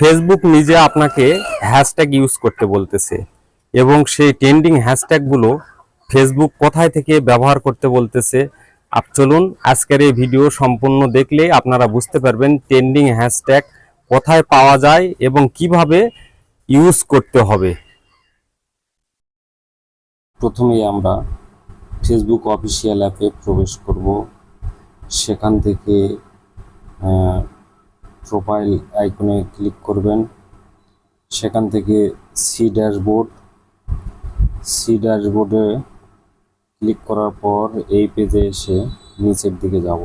Facebook নিজে আপনাকে hashtag use করতে বলতেছে এবং সেই ট্রেন্ডিং হ্যাশট্যাগুলো ফেসবুক কোথায় থেকে ব্যবহার করতে বলতেছে। আপ চলুন, আজকের এই ভিডিও সম্পূর্ণ দেখলে আপনারা বুঝতে পারবেন ট্রেন্ডিং হ্যাশট্যাগ কোথায় পাওয়া যায় এবং কীভাবে ইউজ করতে হবে। প্রথমেই আমরা ফেসবুক অফিসিয়াল অ্যাপে প্রবেশ করব। সেখান থেকে প্রোফাইল আইকনে ক্লিক করবেন। সেখান থেকে সি ড্যাশবোর্ড সি ড্যাশবোর্ডে ক্লিক করার পর এই পেজে এসে নিচের দিকে যাব।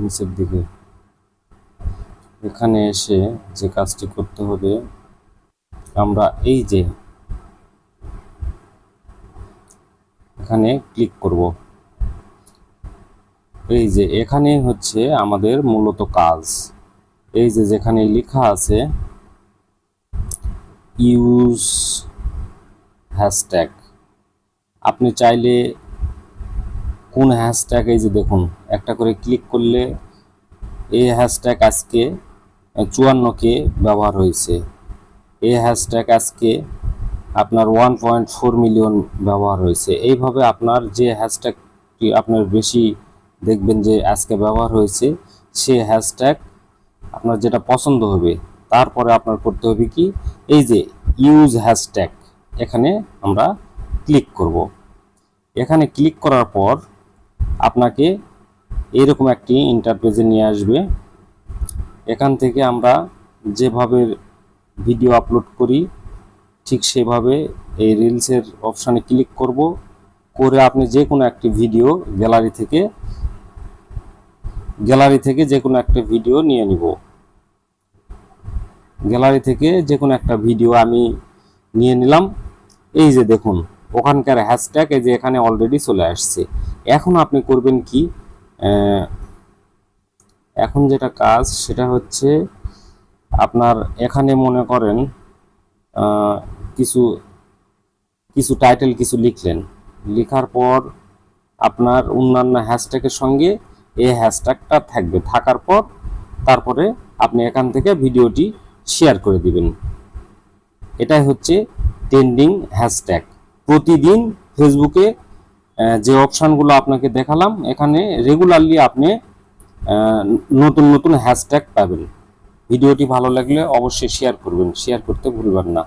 নিচের দিকে। এখানে এসে যে কাজটি করতে হবে, আমরা এই যে এখানে ক্লিক করব। এই যে এখানে হচ্ছে আমাদের মূলত কাজ। এই যে যেখানে লেখা আছে ইউজ হ্যাশট্যাগ আপনি চাইলে কোন হ্যাশট্যাগ এই যে দেখুন, একটা করে ক্লিক করলে এই হ্যাশট্যাগ আজকে চুয়ান্নকে ব্যবহার হয়েছে। এই হ্যাশট্যাগ আজকে আপনার ওয়ান পয়েন্ট ফোর মিলিয়ন ব্যবহার হয়েছে। এইভাবে আপনার যে হ্যাশট্যাগটি আপনার বেশি দেখবেন যে আজকে ব্যবহার হয়েছে, সে হ্যাশট্যাগ আপনার যেটা পছন্দ হবে, তারপরে আপনার করতে হবে কি? এই যে ইউজ হ্যাশট্যাগ এখানে আমরা ক্লিক করব। এখানে ক্লিক করার পর আপনাকে এরকম একটি ইন্টারপেজে নিয়ে আসবে। এখান থেকে আমরা যেভাবে ভিডিও আপলোড করি, ঠিক সেভাবে এই রিলসের অপশানে ক্লিক করব। করে আপনি যে কোনো একটি ভিডিও গ্যালারি থেকে গ্যালারি থেকে যে কোনো একটা ভিডিও নিয়ে নিব। গ্যালারি থেকে যে কোনো একটা ভিডিও আমি নিয়ে নিলাম। এই যে দেখুন, ওখানকার হ্যাশট্যাগ এই যে এখানে অলরেডি চলে আসছে। এখন আপনি করবেন কি? এখন যেটা কাজ সেটা হচ্ছে আপনার এখানে মনে করেন কিছু কিছু টাইটেল কিছু লিখলেন। লেখার পর আপনার অন্যান্য হ্যাশট্যাগের সঙ্গে এই হ্যাশট্যাগটা থাকবে। থাকার পর তারপরে আপনি এখান থেকে ভিডিওটি শেয়ার করে দিবেন। এটাই হচ্ছে ট্রেন্ডিং হ্যাশট্যাগ প্রতিদিন ফেসবুকে যে অপশানগুলো আপনাকে দেখালাম, এখানে রেগুলারলি আপনি নতুন নতুন হ্যাশট্যাগ পাবেন। ভিডিওটি ভালো লাগলে অবশ্যই শেয়ার করবেন। শেয়ার করতে ভুলবেন না।